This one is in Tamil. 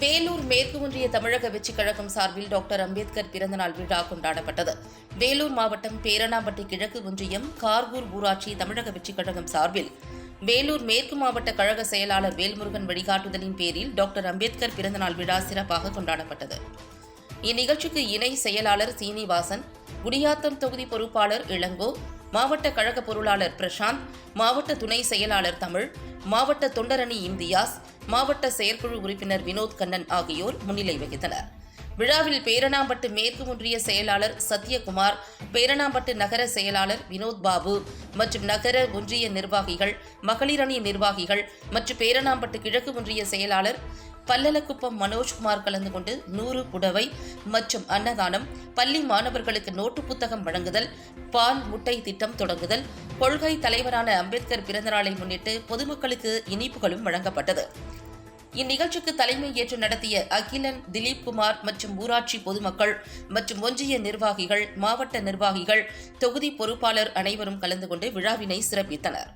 வேலூர் மேற்கு ஒன்றிய தமிழக வெற்றிக் கழகம் சார்பில் டாக்டர் அம்பேத்கர் பிறந்தநாள் விழா கொண்டாடப்பட்டது. வேலூர் மாவட்டம் பேரணாம்பட்டி கிழக்கு ஒன்றியம் கார்கூர் ஊராட்சி தமிழக வெற்றிக் கழகம் சார்பில் வேலூர் மேற்கு மாவட்ட கழக செயலாளர் வேல்முருகன் வழிகாட்டுதலின் பேரில் டாக்டர் அம்பேத்கர் பிறந்தநாள் விழா சிறப்பாக கொண்டாடப்பட்டது. இந்நிகழ்ச்சிக்கு இணை செயலாளர் சீனிவாசன் குடியாத்தம் தொகுதி பொறுப்பாளர் இளங்கோ மாவட்ட கழக பொருளாளர் பிரசாந்த் மாவட்ட துணை செயலாளர் தமிழ் மாவட்ட தொண்டரணி இம்தியாஸ் மாவட்ட செயற்குழு உறுப்பினர் வினோத் கண்ணன் ஆகியோர் முன்னிலை வகித்தனர். விழாவில் பேரணாம்பட்டு மேற்கு ஒன்றிய செயலாளர் சத்யகுமார் பேரணாம்பட்டு நகர செயலாளர் வினோத் பாபு மற்றும் நகர ஒன்றிய நிர்வாகிகள் மகளிரணி நிர்வாகிகள் மற்றும் பேரணாம்பட்டு கிழக்கு ஒன்றிய செயலாளர் பல்லலக்குப்பம் மனோஜ்குமார் கலந்து கொண்டு நூறு புடவை மற்றும் அன்னதானம் பள்ளி மாணவர்களுக்கு நோட்டு புத்தகம் வழங்குதல் பால் முட்டை திட்டம் தொடங்குதல் கொள்கை தலைவரான அம்பேத்கர் பிறந்தநாளை முன்னிட்டு பொதுமக்களுக்கு இனிப்புகளும் வழங்கப்பட்டது. இந்நிகழ்ச்சிக்கு தலைமை ஏற்று நடத்திய அகிலன் திலீப் குமார் மற்றும் ஊராட்சி பொதுமக்கள் மற்றும் ஒன்றிய நிர்வாகிகள் மாவட்ட நிர்வாகிகள் தொகுதி பொறுப்பாளர் அனைவரும் கலந்து கொண்டு விழாவினை சிறப்பித்தனர்.